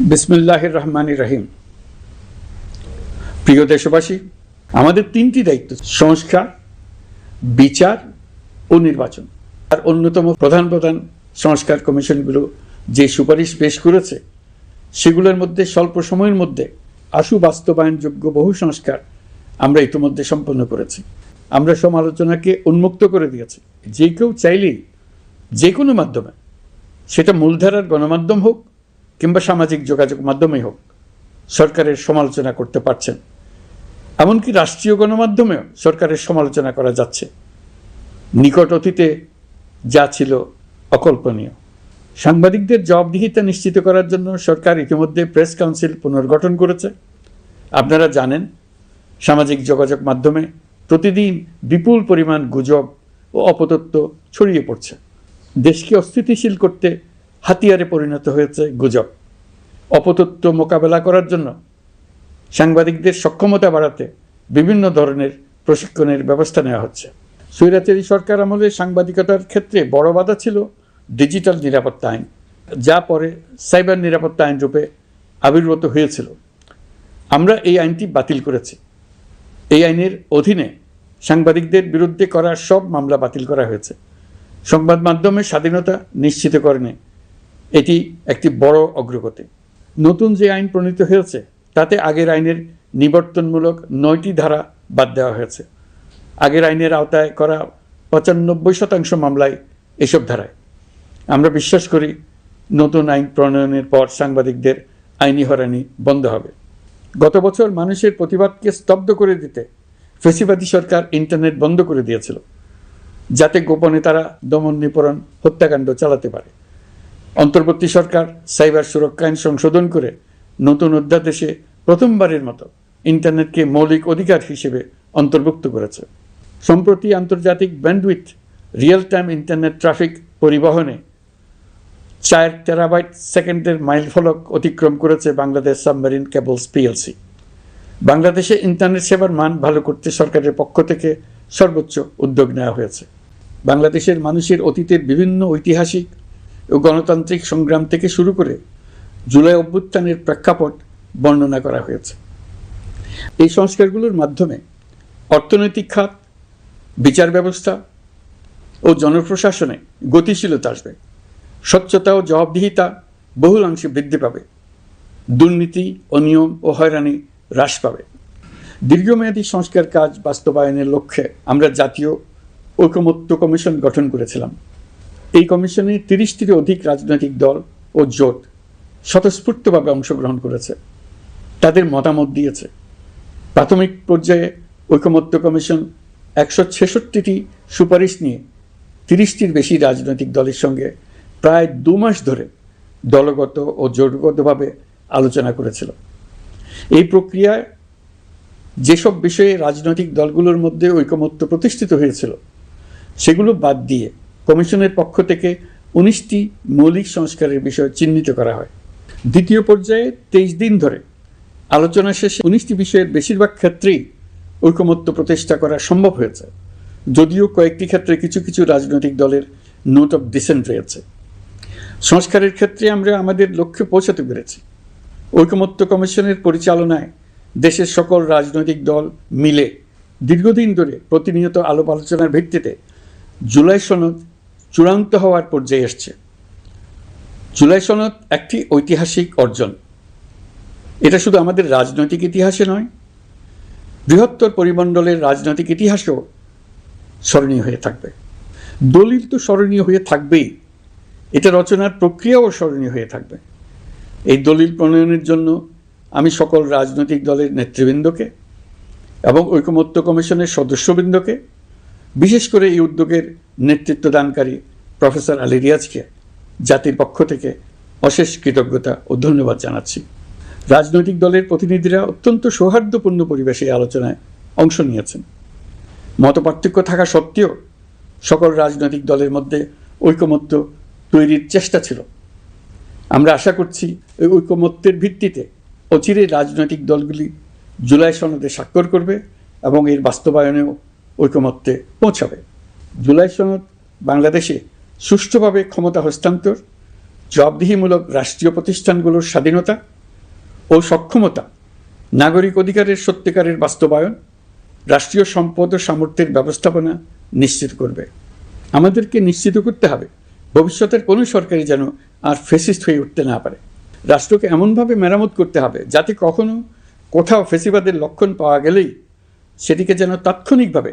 বিসমুল্লাহ রহমান রহিম। প্রিয় দেশবাসী, আমাদের তিনটি দায়িত্ব, সংস্কার, বিচার ও নির্বাচন। আর অন্যতম প্রধান প্রধান সংস্কার কমিশনগুলো যে সুপারিশ পেশ করেছে, সেগুলোর মধ্যে স্বল্প সময়ের মধ্যে আশু বাস্তবায়নযোগ্য বহু সংস্কার আমরা ইতিমধ্যে সম্পন্ন করেছি। আমরা সমালোচনাকে উন্মুক্ত করে দিয়েছি। যে কেউ চাইলেই যে কোনো মাধ্যমে, সেটা মূলধারার গণমাধ্যম হোক কিংবা সামাজিক যোগাযোগ মাধ্যমেই হোক, সরকারের সমালোচনা করতে পারছেন। এমনকি রাষ্ট্রীয় গণমাধ্যমেও সরকারের সমালোচনা করা যাচ্ছে। নিকট অতীতে যা ছিল অকল্পনীয়। সাংবাদিকদের জবাবদিহিতা নিশ্চিত করার জন্য সরকার ইতিমধ্যে প্রেস কাউন্সিল পুনর্গঠন করেছে। আপনারা জানেন, সামাজিক যোগাযোগ মাধ্যমে প্রতিদিন বিপুল পরিমাণ গুজব ও অপতত্ত্ব ছড়িয়ে পড়ছে। দেশকে অস্থিতিশীল করতে হাতিয়ারে পরিণত হয়েছে গুজব। অপতত্ত্ব মোকাবেলা করার জন্য সাংবাদিকদের সক্ষমতা বাড়াতে বিভিন্ন ধরনের প্রশিক্ষণের ব্যবস্থা নেওয়া হচ্ছে। স্বৈরাচারী সরকার আমলে সাংবাদিকতার ক্ষেত্রে বড় বাধা ছিল ডিজিটাল নিরাপত্তা আইন, যা পরে সাইবার নিরাপত্তা আইন রূপে আবির্ভূত হয়েছিল। আমরা এই আইনটি বাতিল করেছি। এই আইনের অধীনে সাংবাদিকদের বিরুদ্ধে করা সব মামলা বাতিল করা হয়েছে। সংবাদ মাধ্যমের স্বাধীনতা নিশ্চিত নিশ্চিতকরণে এটি একটি বড় অগ্রগতি। নতুন যে আইন প্রণীত হয়েছে, তাতে আগের আইনের নিবর্তনমূলক নয়টি ধারা বাদ দেওয়া হয়েছে। আগের আইনের আওতায় করা পঁচানব্বই শতাংশ মামলায় এসব ধারায়। আমরা বিশ্বাস করি, নতুন আইন প্রণয়নের পর সাংবাদিকদের আইনি হরানি বন্ধ হবে। গত বছর মানুষের প্রতিবাদকে স্তব্ধ করে দিতে ফেসিবাদী সরকার ইন্টারনেট বন্ধ করে দিয়েছিল, যাতে গোপনে তারা দমন নিপরণ হত্যাকাণ্ড চালাতে পারে। অন্তর্বর্তী সরকার, সাইবার সুরক্ষা আইন সংশোধন করে নতুন অধ্যাদেশে প্রথমবারের মতো ইন্টারনেটকে মৌলিক অধিকার হিসেবে অন্তর্ভুক্ত করেছে। সম্প্রতি আন্তর্জাতিক bandwidth real time internet traffic পরিবহনে চার টেরাবাইট সেকেন্ডের মাইল ফলক অতিক্রম করেছে বাংলাদেশ সাবমেরিন কেবলস পিএলসি। বাংলাদেশে ইন্টারনেট সেবার মান ভালো করতে সরকারের পক্ষ থেকে সর্বোচ্চ উদ্যোগ নেওয়া হয়েছে। বাংলাদেশের মানুষের অতীতের বিভিন্ন ঐতিহাসিক ও গণতান্ত্রিক সংগ্রাম থেকে শুরু করে জুলাই অভ্যুত্থানের প্রেক্ষাপট বর্ণনা করা হয়েছে। এই সংস্কারগুলোর মাধ্যমে অর্থনৈতিক খাত, বিচার ব্যবস্থা ও জনপ্রশাসনে গতিশীলতা আসবে। স্বচ্ছতা ও জবাবদিহিতা বহুলাংশে বৃদ্ধি পাবে। দুর্নীতি অনিয়ম ও হয়রানি হ্রাস পাবে। দীর্ঘমেয়াদী সংস্কার কাজ বাস্তবায়নের লক্ষ্যে আমরা জাতীয় ঐকমত্য কমিশন গঠন করেছিলাম। এই কমিশনে তিরিশটিরও অধিক রাজনৈতিক দল ও জোট স্বতঃস্ফূর্তভাবে অংশগ্রহণ করেছে। তাদের মতামত দিয়েছে। প্রাথমিক পর্যায়ে ঐকমত্য কমিশন একশো ছেষট্টিটি সুপারিশ নিয়ে তিরিশটির বেশি রাজনৈতিক দলের সঙ্গে প্রায় দু মাস ধরে দলগত ও জোটগতভাবে আলোচনা করেছিল। এই প্রক্রিয়ায় যেসব বিষয়ে রাজনৈতিক দলগুলোর মধ্যে ঐকমত্য প্রতিষ্ঠিত হয়েছিল, সেগুলো বাদ দিয়ে কমিশনের পক্ষ থেকে উনিশটি মৌলিক সংস্কারের বিষয় চিহ্নিত করা হয়। দ্বিতীয় পর্যায়ে তেইশ দিন ধরে আলোচনা শেষে উনিশটি বিষয়ের বেশিরভাগ ক্ষেত্রেই ঐকমত্য প্রতিষ্ঠা করা সম্ভব হয়েছে। যদিও কয়েকটি ক্ষেত্রে কিছু কিছু রাজনৈতিক দলের নোট অফ ডিসেন্ট রয়েছে। সংস্কারের ক্ষেত্রে আমরা আমাদের লক্ষ্যে পৌঁছাতে পেরেছি। ঐকমত্য কমিশনের পরিচালনায় দেশের সকল রাজনৈতিক দল মিলে দীর্ঘদিন ধরে প্রতিনিয়ত আলোপ আলোচনার ভিত্তিতে জুলাই সনদ চূড়ান্ত হওয়ার পর্যায়ে এসছে। জুলাই সনদ একটি ঐতিহাসিক অর্জন। এটা শুধু আমাদের রাজনৈতিক ইতিহাসে নয়, বৃহত্তর পরিমণ্ডলের রাজনৈতিক ইতিহাসেও স্মরণীয় হয়ে থাকবে। দলিল তো স্মরণীয় হয়ে থাকবেই। এটা রচনার প্রক্রিয়াও স্মরণীয় হয়ে থাকবে। এই দলিল প্রণয়নের জন্য আমি সকল রাজনৈতিক দলের নেতৃবৃন্দকে এবং ঐকমত্য কমিশনের সদস্যবৃন্দকে বিশেষ করে এই উদ্যোগের নেতৃত্ব দানকারী প্রফেসর আলী রিয়াজকে, জাতির পক্ষ থেকে অশেষ কৃতজ্ঞতা ও ধন্যবাদ জানাচ্ছি। রাজনৈতিক দলের প্রতিনিধিরা অত্যন্ত সৌহার্দ্যপূর্ণ পরিবেশে এই আলোচনায় অংশ নিয়েছেন। মতপার্থক্য থাকা সত্ত্বেও সকল রাজনৈতিক দলের মধ্যে ঐকমত্য তৈরির চেষ্টা ছিল। আমরা আশা করছি এই ঐকমত্যের ভিত্তিতে অচিরে রাজনৈতিক দলগুলি জুলাই সনদে স্বাক্ষর করবে এবং এর বাস্তবায়নেও ঐকমত্যে পৌঁছাবে। জুলাই সনদ বাংলাদেশে সুষ্ঠুভাবে ক্ষমতা হস্তান্তর, জবাবদিহিমূলক রাষ্ট্রীয় প্রতিষ্ঠানগুলোর স্বাধীনতা ও সক্ষমতা, নাগরিক অধিকারের সত্যিকারের বাস্তবায়ন, রাষ্ট্রীয় সম্পদ ও সামর্থ্যের ব্যবস্থাপনা নিশ্চিত করবে। আমাদেরকে নিশ্চিত করতে হবে, ভবিষ্যতের কোনো সরকারি যেন আর ফেসিস্ট হয়ে উঠতে না পারে। রাষ্ট্রকে এমনভাবে মেরামত করতে হবে যাতে কখনো কোথাও ফেসিবাদের লক্ষণ পাওয়া গেলেই সেটিকে যেন তাৎক্ষণিকভাবে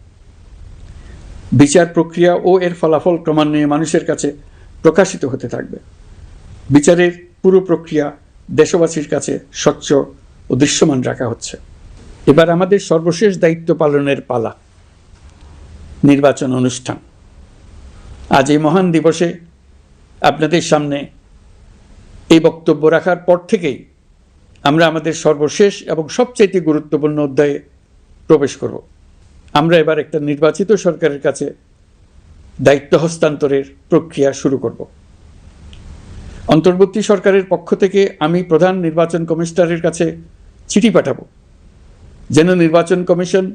বিচার প্রক্রিয়া ও এর ফলাফল ক্রমান্বয়ে মানুষের কাছে প্রকাশিত হতে থাকবে। বিচারের পুরো প্রক্রিয়া দেশবাসীর কাছে স্বচ্ছ ও দৃশ্যমান রাখা হচ্ছে। এবার আমাদের সর্বশেষ দায়িত্ব পালনের পালা, নির্বাচন অনুষ্ঠান। আজ এই মহান দিবসে আপনাদের সামনে এই বক্তব্য রাখার পর থেকেই আমরা আমাদের সর্বশেষ এবং সবচাইতে গুরুত্বপূর্ণ অধ্যায়ে প্রবেশ করব। আমরা এবার একটা নির্বাচিত সরকারের কাছে দায়িত্ব হস্তান্তরের প্রক্রিয়া শুরু করব। অন্তর্বর্তী সরকারের পক্ষ থেকে আমি প্রধান নির্বাচন কমিশনারের কাছে চিঠি পাঠাবো। যেন নির্বাচন কমিশন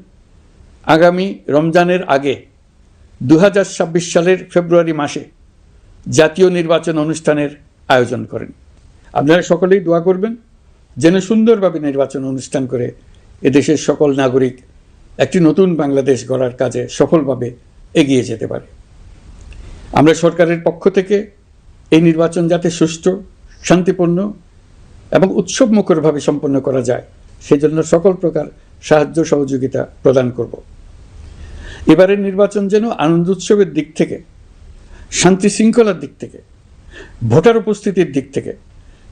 আগামী রমজানের আগে দু হাজার ছাব্বিশ সালের ফেব্রুয়ারি মাসে জাতীয় নির্বাচন অনুষ্ঠানের আয়োজন করেন। আপনারা সকলেই দোয়া করবেন, যেন সুন্দরভাবে নির্বাচন অনুষ্ঠান করে এদেশের সকল নাগরিক একটি নতুন বাংলাদেশ গড়ার কাজে সফলভাবে এগিয়ে যেতে পারে। আমরা সরকারের পক্ষ থেকে এই নির্বাচন যাতে সুষ্ঠু, শান্তিপূর্ণ এবং উৎসবমুখরভাবে সম্পন্ন করা যায়, সেজন্য সকল প্রকার সাহায্য সহযোগিতা প্রদান করব। এবারের নির্বাচন যেন আনন্দ উৎসবের দিক থেকে, শান্তি শৃঙ্খলার দিক থেকে, ভোটার উপস্থিতির দিক থেকে,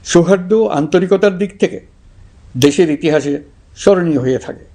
সৌহার্দ্য আন্তরিকতার দিক থেকে দেশের ইতিহাসে স্মরণীয় হয়ে থাকে।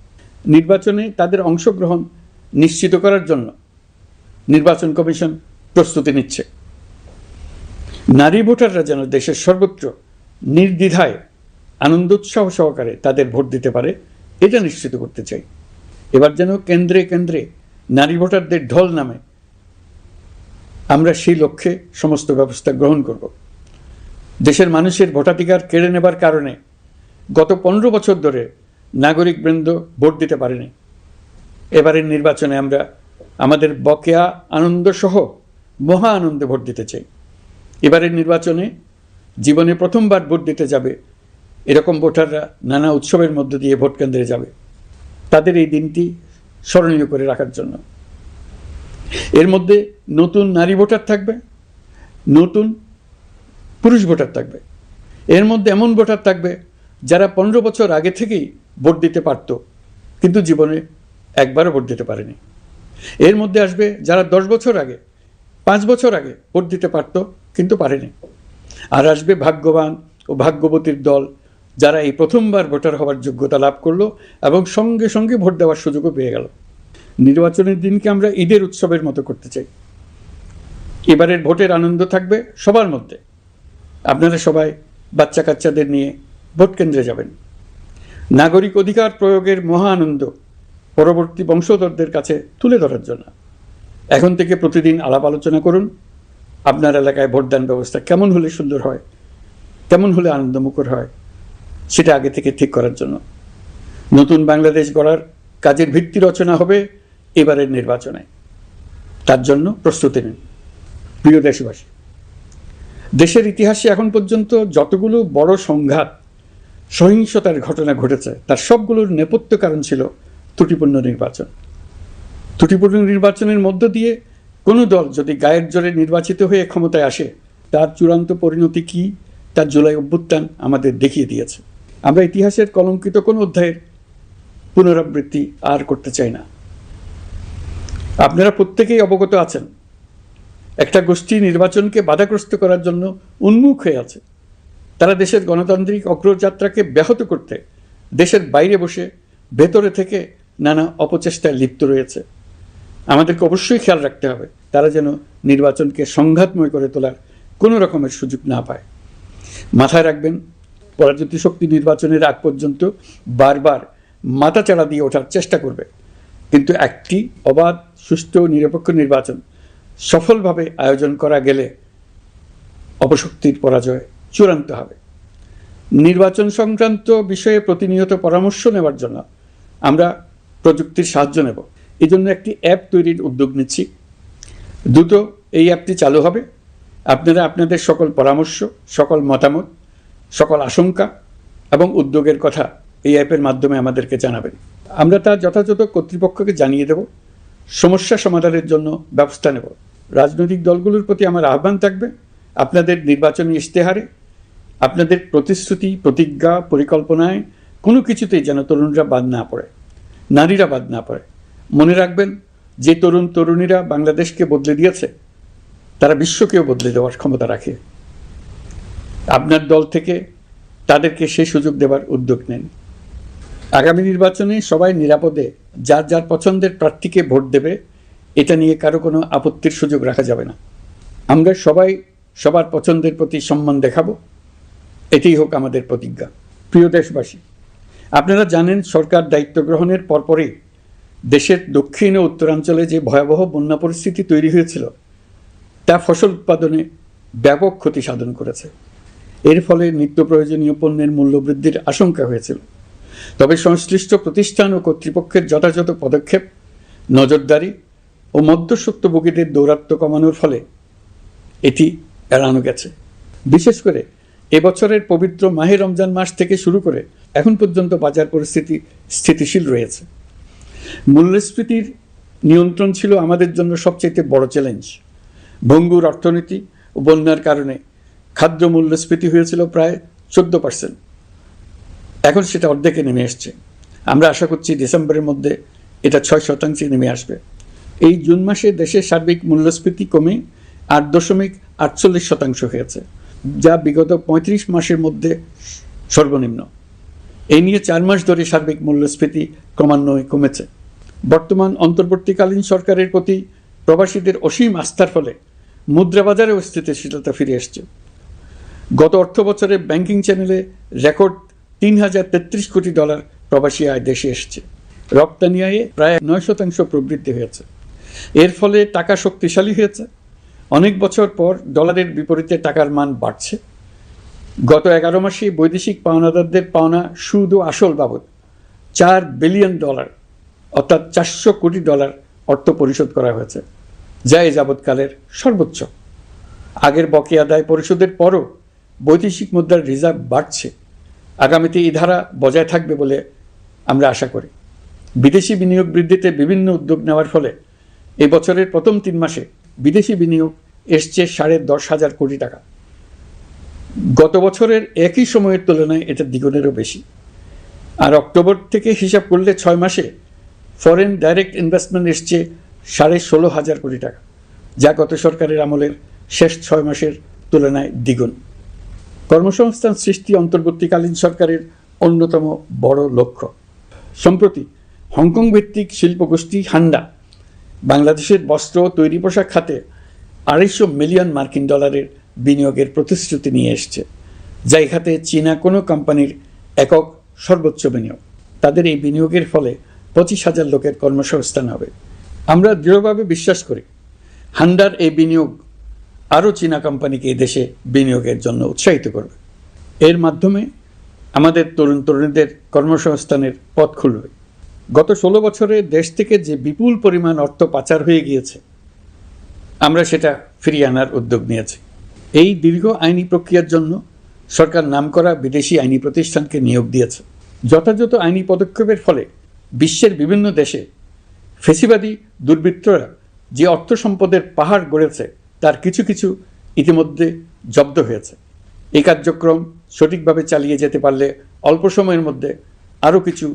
নির্বাচনে তাদের অংশগ্রহণ নিশ্চিত করার জন্য নির্বাচন কমিশন প্রস্তুতি নিচ্ছে। নারী ভোটাররা যেন দেশের সর্বত্র নির্দ্বিধায় আনন্দোৎসাহ সহকারে তাদের ভোট দিতে পারে, এটা নিশ্চিত করতে চাই। এবার যেন কেন্দ্রে কেন্দ্রে নারী ভোটারদের ঢল নামে আমরা সেই লক্ষ্যে সমস্ত ব্যবস্থা গ্রহণ করব। দেশের মানুষের ভোটাধিকার কেড়ে নেবার কারণে গত পনেরো বছর ধরে নাগরিকবৃন্দ ভোট দিতে পারেনি। এবারের নির্বাচনে আমরা আমাদের বকেয়া আনন্দসহ মহা আনন্দে ভোট দিতে চাই। এবারের নির্বাচনে জীবনে প্রথমবার ভোট দিতে যাবে, এরকম ভোটাররা নানা উৎসবের মধ্য দিয়ে ভোট কেন্দ্রে যাবে। তাদের এই দিনটি স্মরণীয় করে রাখার জন্য। এর মধ্যে নতুন নারী ভোটার থাকবে, নতুন পুরুষ ভোটার থাকবে। এর মধ্যে এমন ভোটার থাকবে যারা পনেরো বছর আগে থেকেই ভোট দিতে পারত, কিন্তু জীবনে একবারও ভোট দিতে পারেনি। এর মধ্যে আসবে যারা দশ বছর আগে, পাঁচ বছর আগে ভোট দিতে পারত, কিন্তু পারেনি। আর আসবে ভাগ্যবান ও ভাগ্যবতীর দল, যারা এই প্রথমবার ভোটার হওয়ার যোগ্যতা লাভ করল এবং সঙ্গে সঙ্গে ভোট দেওয়ার সুযোগও পেয়ে গেল। নির্বাচনের দিনকে আমরা ঈদের উৎসবের মতো করতে চাই। এবারের ভোটের আনন্দ থাকবে সবার মধ্যে। আপনারা সবাই বাচ্চা কাচ্চাদের নিয়ে ভোট কেন্দ্রে যাবেন। নাগরিক অধিকার প্রয়োগের মহা আনন্দ পরবর্তী বংশধরদের কাছে তুলে ধরার জন্য। এখন থেকে প্রতিদিন আলাপ আলোচনা করুন। আপনার এলাকায় ভোটদান ব্যবস্থা কেমন হলে সুন্দর হয়? কেমন হলে আনন্দমুখর হয়? সেটা আগে থেকে ঠিক করার জন্য। নতুন বাংলাদেশ গড়ার কাজের ভিত্তি রচনা হবে এবারের নির্বাচনে। তার জন্য প্রস্তুতি নিন। প্রিয় দেশবাসী, দেশের ইতিহাসে এখন পর্যন্ত যতগুলো বড় সংঘাত সহিংসতার ঘটনা ঘটেছে, তার সবগুলোর নেপথ্য কারণ ছিল ত্রুটিপূর্ণ নির্বাচন। ত্রুটিপূর্ণ নির্বাচনের মধ্য দিয়ে কোনো দল যদি গায়ের জোরে নির্বাচিত হয়ে ক্ষমতায় আসে, তার চূড়ান্ত পরিণতি কী তার জুলাই অভ্যুত্থান আমাদের দেখিয়ে দিয়েছে। আমরা ইতিহাসের কলঙ্কিত কোনো অধ্যায়ের পুনরাবৃত্তি আর করতে চাই না। আপনারা প্রত্যেকেই অবগত আছেন, একটা গোষ্ঠী নির্বাচনকে বাধাগ্রস্ত করার জন্য উন্মুখ হয়ে আছে। তারা দেশের গণতান্ত্রিক অগ্রযাত্রাকে ব্যাহত করতে দেশের বাইরে বসে ভেতরে থেকে নানা অপচেষ্টায় লিপ্ত রয়েছে। আমাদেরকে অবশ্যই খেয়াল রাখতে হবে তারা যেন নির্বাচনকে সংঘাতময় করে তোলার কোনো রকমের সুযোগ না পায়। মাথায় রাখবেন, পরাজিত শক্তি নির্বাচনের আগ পর্যন্ত বারবার মাথাচাড়া দিয়ে ওঠার চেষ্টা করবে। কিন্তু একটি অবাধ ও নিরপেক্ষ নির্বাচন সফলভাবে আয়োজন করা গেলে অপশক্তির পরাজয় চূড়ান্ত হবে। নির্বাচন সংক্রান্ত বিষয়ে প্রতিনিয়ত পরামর্শ নেওয়ার জন্য আমরা প্রযুক্তির সাহায্য নেব। এই জন্য একটি অ্যাপ তৈরির উদ্যোগ নিচ্ছি। দ্রুত এই অ্যাপটি চালু হবে। আপনারা আপনাদের সকল পরামর্শ, সকল মতামত, সকল আশঙ্কা এবং উদ্যোগের কথা এই অ্যাপের মাধ্যমে আমাদেরকে জানাবেন। আমরা তা যথাযথ কর্তৃপক্ষকে জানিয়ে দেব। সমস্যা সমাধানের জন্য ব্যবস্থা নেব। রাজনৈতিক দলগুলোর প্রতি আমার আহ্বান থাকবে। আপনাদের নির্বাচনী ইশতেহারে আপনাদের প্রতিশ্রুতি, প্রতিজ্ঞা, পরিকল্পনায় কোনো কিছুতেই যেন তরুণরা বাদ না পড়ে, নারীরা বাদ না পড়ে। মনে রাখবেন, যে তরুণ তরুণীরা বাংলাদেশকে বদলে দিয়েছে, তারা বিশ্বকেও বদলে দেওয়ার ক্ষমতা রাখে। আপনার দল থেকে তাদেরকে সেই সুযোগ দেওয়ার উদ্যোগ নেন। আগামী নির্বাচনে সবাই নিরাপদে, যার যার পছন্দের প্রার্থীকে ভোট দেবে, এটা নিয়ে কারও কোনো আপত্তির সুযোগ রাখা যাবে না। আমরা সবাই সবার পছন্দের প্রতি সম্মান দেখাবো। এটাই হোক আমাদের প্রতিজ্ঞা। প্রিয় দেশবাসী, আপনারা জানেন সরকার দায়িত্ব গ্রহণের পরপরই দেশের দক্ষিণ ও উত্তরাঞ্চলে যে ভয়াবহ বন্যা পরিস্থিতি তৈরি হয়েছিল, তা ফসল উৎপাদনে ব্যাপক ক্ষতি সাধন করেছে। এর ফলে নিত্য প্রয়োজনীয় পণ্যের মূল্যবৃদ্ধির আশঙ্কা হয়েছিল। তবে সংশ্লিষ্ট প্রতিষ্ঠান ও কর্তৃপক্ষের যথাযথ পদক্ষেপ, নজরদারি ও মধ্যস্বত্বভোগীদের দৌরাত্ম্য কমানোর ফলে এটি এড়ানো গেছে। বিশেষ করে এবছরের পবিত্র মাহে রমজান মাস থেকে শুরু করে এখন পর্যন্ত বাজার পরিস্থিতি স্থিতিশীল রয়েছে। মূল্যস্ফীতির নিয়ন্ত্রণ ছিল আমাদের জন্য সবচেয়ে বড় চ্যালেঞ্জ ভঙ্গুর অর্থনীতি ও বন্যার কারণে খাদ্য মূল্যস্ফীতি হয়েছিল প্রায় চোদ্দ পার্সেন্ট এখন সেটা অর্ধেকে নেমে এসছে। আমরা আশা করছি ডিসেম্বরের মধ্যে এটা ছয় শতাংশে নেমে আসবে। এই জুন মাসে দেশের সার্বিক মূল্যস্ফীতি কমে আট দশমিক আটচল্লিশ শতাংশ হয়েছে। যা বিগত পঁয়ত্রিশ মাসের মধ্যে সর্বনিম্ন। এই নিয়ে চার মাস ধরে সার্বিক মূল্যস্ফীতি ক্রমান্বয়ে কমেছে। বর্তমান অন্তর্বর্তীকালীন সরকারের প্রতি প্রবাসীদের অসীম আস্থার ফলে মুদ্রাবাজারেও স্থিতিশীলতা ফিরে এসছে। গত অর্থ বছরে ব্যাংকিং চ্যানেলে রেকর্ড তিন হাজার তেত্রিশ কোটি ডলার প্রবাসী আয় দেশে এসছে। রপ্তানি আয়ে প্রায় নয় শতাংশ প্রবৃদ্ধি হয়েছে। এর ফলে টাকা শক্তিশালী হয়েছে। অনেক বছর পর ডলারের বিপরীতে টাকার মান বাড়ছে। গত এগারো মাসে বৈদেশিক পাওনাদারদের পাওনা সুদ ও আসল বাবদ, চার বিলিয়ন ডলার, অর্থাৎ চারশো কোটি ডলার অর্থ পরিশোধ করা হয়েছে, যা এ যাবৎকালের সর্বোচ্চ। আগের বকেয়া আদায় পরিশোধের পরও বৈদেশিক মুদ্রার রিজার্ভ বাড়ছে। আগামীতে এই ধারা বজায় থাকবে বলে আমরা আশা করি। বিদেশি বিনিয়োগ বৃদ্ধিতে বিভিন্ন উদ্যোগ নেওয়ার ফলে এই বছরের প্রথম তিন মাসে বিদেশি বিনিয়োগ এসছে সাড়ে দশ হাজার কোটি টাকা। গত বছরের একই সময়ের তুলনায় এটা দ্বিগুণেরও বেশি। আর অক্টোবর থেকে হিসাব করলে ছয় মাসে ফরেন ডাইরেক্ট ইনভেস্টমেন্ট এসছে সাড়ে ষোলো হাজার কোটি টাকা, যা গত সরকারের আমলের শেষ ছয় মাসের তুলনায় দ্বিগুণ। কর্মসংস্থান সৃষ্টি অন্তর্বর্তীকালীন সরকারের অন্যতম বড় লক্ষ্য। সম্প্রতি হংকং ভিত্তিক শিল্পগোষ্ঠী হান্ডা বাংলাদেশের বস্ত্র তৈরি পোশাক খাতে আড়াইশো মিলিয়ন মার্কিন ডলারের বিনিয়োগের প্রতিশ্রুতি নিয়ে এসছে। যা খাতে চীনা কোনো কোম্পানির একক সর্বোচ্চ বিনিয়োগ। তাদের এই বিনিয়োগের ফলে পঁচিশ হাজার লোকের কর্মসংস্থান হবে। আমরা দৃঢ়ভাবে বিশ্বাস করি, হান্ডার এই বিনিয়োগ আরও চীনা কোম্পানিকে দেশে বিনিয়োগের জন্য উৎসাহিত করবে। এর মাধ্যমে আমাদের তরুণ তরুণীদের কর্মসংস্থানের পথ খুলবে। গত ষোলো বছরে দেশ থেকে যে বিপুল পরিমাণ অর্থ পাচার হয়ে গিয়েছে, আমরা সেটা ফিরিয়ে আনার উদ্যোগ নিয়েছি। এই দীর্ঘ আইনি প্রক্রিয়ার জন্য সরকার নামকরা বিদেশি আইনি প্রতিষ্ঠানকে নিয়োগ দিয়েছে। যথাযথ আইনি পদক্ষেপের ফলে বিশ্বের বিভিন্ন দেশে ফেসিবাদী দুর্বৃত্তরা যে অর্থ সম্পদের পাহাড় গড়েছে, তার কিছু কিছু ইতিমধ্যে জব্দ হয়েছে। এই কার্যক্রম সঠিকভাবে চালিয়ে যেতে পারলে অল্প সময়ের মধ্যে আরও কিছু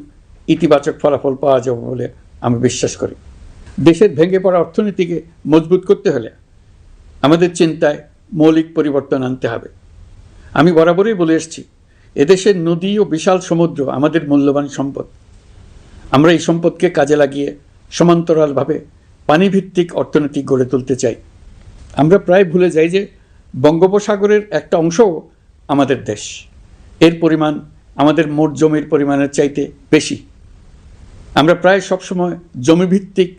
ইতিবাচক ফলাফল পাওয়া যাবে বলে আমি বিশ্বাস করি। দেশের ভেঙে পড়া অর্থনীতিকে মজবুত করতে হলে আমাদের চিন্তায় মৌলিক পরিবর্তন আনতে হবে। আমি বরাবরই বলে এসেছি, এদেশের নদী ও বিশাল সমুদ্র আমাদের মূল্যবান সম্পদ। আমরা এই সম্পদকে কাজে লাগিয়ে সমান্তরালভাবে পানিভিত্তিক অর্থনীতি গড়ে তুলতে চাই। আমরা প্রায় ভুলে যাই যে বঙ্গোপসাগরের একটা অংশও আমাদের দেশ। এর পরিমাণ আমাদের মোট জমির পরিমাণের চাইতে বেশি। আমরা প্রায় সবসময় জমিভিত্তিক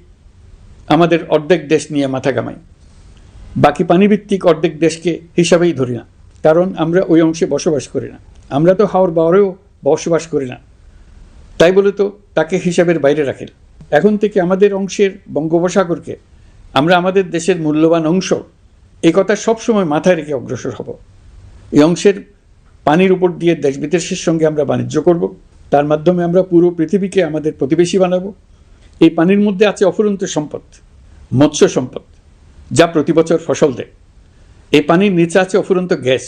আমাদের অর্ধেক দেশ নিয়ে মাথা কামাই বাকি পানিভিত্তিক অর্ধেক দেশকে হিসাবেই ধরি না, কারণ আমরা ওই অংশে বসবাস করি না। আমরা তো হাওর বাওয়ারেও বসবাস করি না। তাই বলে তো তাকে হিসাবের বাইরে রাখেন এখন থেকে আমাদের অংশের বঙ্গোপসাগরকে আমরা আমাদের দেশের মূল্যবান অংশ এই কথা সবসময় মাথায় রেখে অগ্রসর হব। এই অংশের পানির উপর দিয়ে দেশ বিদেশের সঙ্গে আমরা বাণিজ্য করব। তার মাধ্যমে আমরা পুরো পৃথিবীকে আমাদের প্রতিবেশী বানাবো। এই পানির মধ্যে আছে অফুরন্ত সম্পদ, মৎস্য সম্পদ, যা প্রতি বছর ফসল দেয়। এই পানির নিচে আছে অফুরন্ত গ্যাস।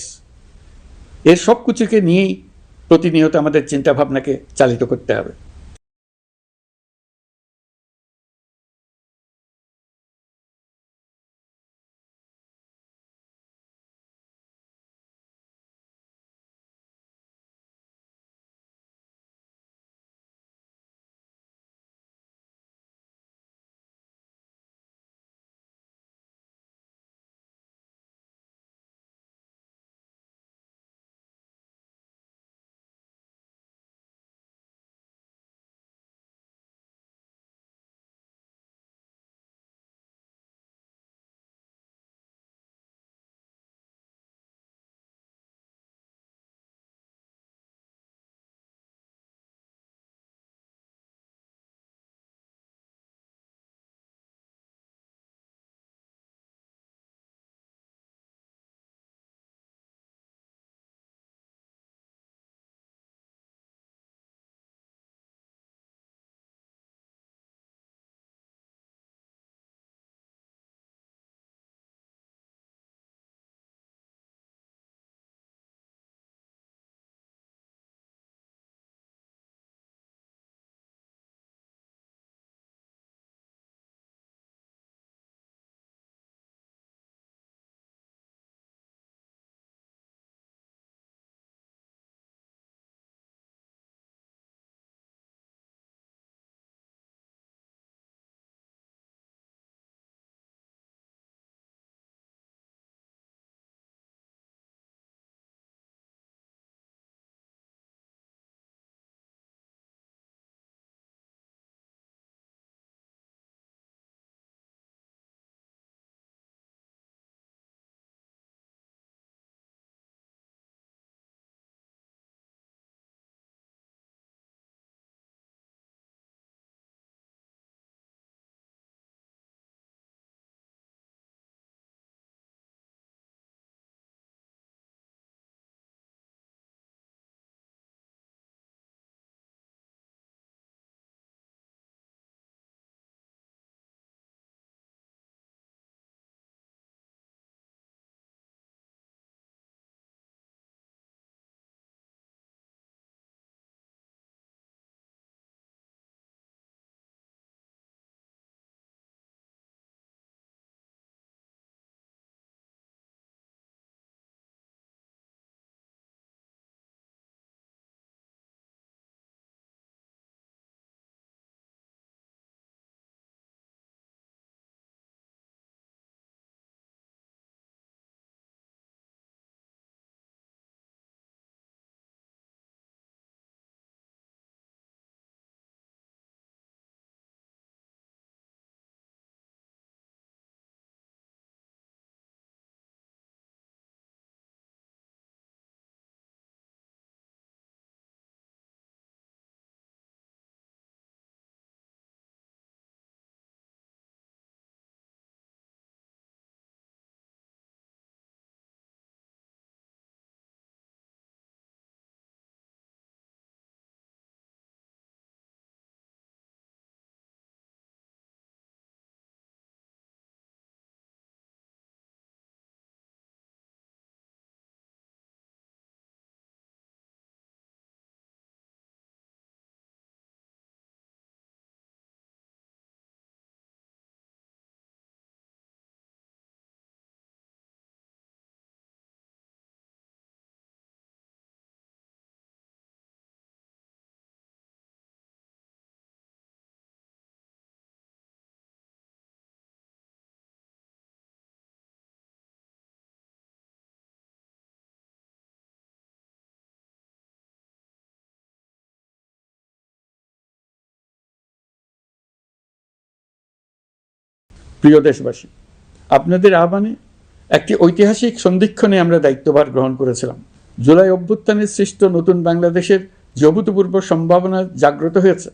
এর সব কিছুকে নিয়েই প্রতিনিয়ত আমাদের চিন্তাভাবনাকে চালিত করতে হবে। প্রিয় দেশবাসী, আপনাদের আহ্বানে একটি ঐতিহাসিক সন্ধিক্ষণে আমরা দায়িত্বভার গ্রহণ করেছিলাম। জুলাই অভ্যুত্থানে সৃষ্ট নতুন বাংলাদেশের যে সম্ভাবনা জাগ্রত হয়েছে,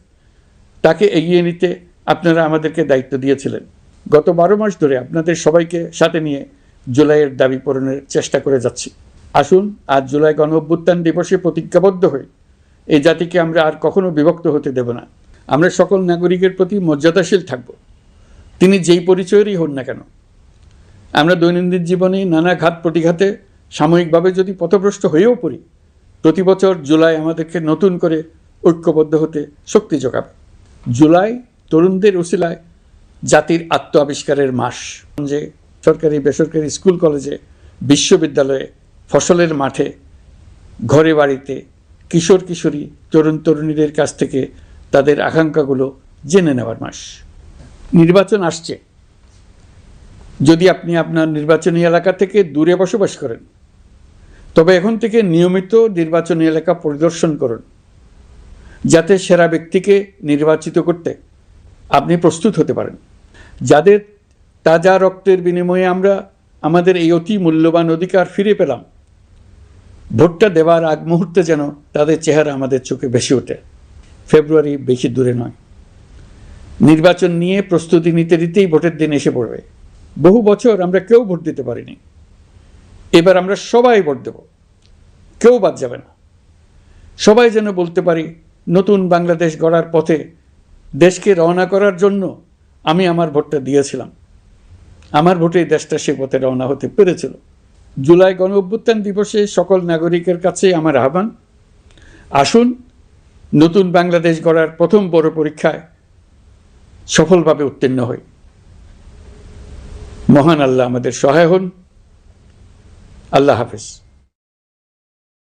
তাকে এগিয়ে নিতে আপনারা আমাদেরকে দায়িত্ব দিয়েছিলেন। গত বারো মাস ধরে আপনাদের সবাইকে সাথে নিয়ে জুলাইয়ের দাবি পূরণের চেষ্টা করে যাচ্ছি। আসুন, আজ জুলাই গণ অভ্যুত্থান দিবসে প্রতিজ্ঞাবদ্ধ হয়ে এই জাতিকে আমরা আর কখনো বিভক্ত হতে দেব না। আমরা সকল নাগরিকের প্রতি মর্যাদাশীল থাকব। তিনি যেই পরিচয়েরই হন না কেন, আমরা দৈনন্দিন জীবনে নানা ঘাত প্রতিঘাতে সাময়িকভাবে যদি পথভ্রষ্ট হয়েও পড়ি, প্রতি বছর জুলাই আমাদেরকে নতুন করে ঐক্যবদ্ধ হতে শক্তি যোগাবে। জুলাই তরুণদের উসিলায় জাতির আত্ম আবিষ্কারের মাস। যে সরকারি, বেসরকারি স্কুল, কলেজে, বিশ্ববিদ্যালয়ে ফসলের মাঠে ঘরে বাড়িতে কিশোর কিশোরী তরুণ তরুণীদের কাছ থেকে তাদের আকাঙ্ক্ষাগুলো জেনে নেওয়ার মাস। নির্বাচন আসছে। যদি আপনি আপনার নির্বাচনী এলাকা থেকে দূরে বসবাস করেন, তবে এখন থেকে নিয়মিত নির্বাচনী এলাকা পরিদর্শন করুন, যাতে সেরা ব্যক্তিকে নির্বাচিত করতে আপনি প্রস্তুত হতে পারেন। যাদের তাজা রক্তের বিনিময়ে আমরা আমাদের এই অতি মূল্যবান অধিকার ফিরে পেলাম, ভোটটা দেওয়ার আগ মুহূর্তে যেন তাদের চেহারা আমাদের চোখে বেশি ওঠে। ফেব্রুয়ারি বেশি দূরে নয়। নির্বাচন নিয়ে প্রস্তুতি নিতে নিতেই ভোটের দিন এসে পড়বে। বহু বছর আমরা কেউ ভোট দিতে পারিনি। এবার আমরা সবাই ভোট দেব। কেউ বাদ যাবে না। সবাই যেন বলতে পারি, নতুন বাংলাদেশ গড়ার পথে দেশকে রওনা করার জন্য আমি আমার ভোটটা দিয়েছিলাম। আমার ভোটে দেশটা সে পথে রওনা হতে পেরেছিল। জুলাই গণ অভ্যুত্থান দিবসে সকল নাগরিকের কাছে আমার আহ্বান। আসুন, নতুন বাংলাদেশ গড়ার প্রথম বড় পরীক্ষায় সফলভাবে উত্তীর্ণ হই। মহান আল্লাহ আমাদের সহায় হন। আল্লাহ হাফেজ।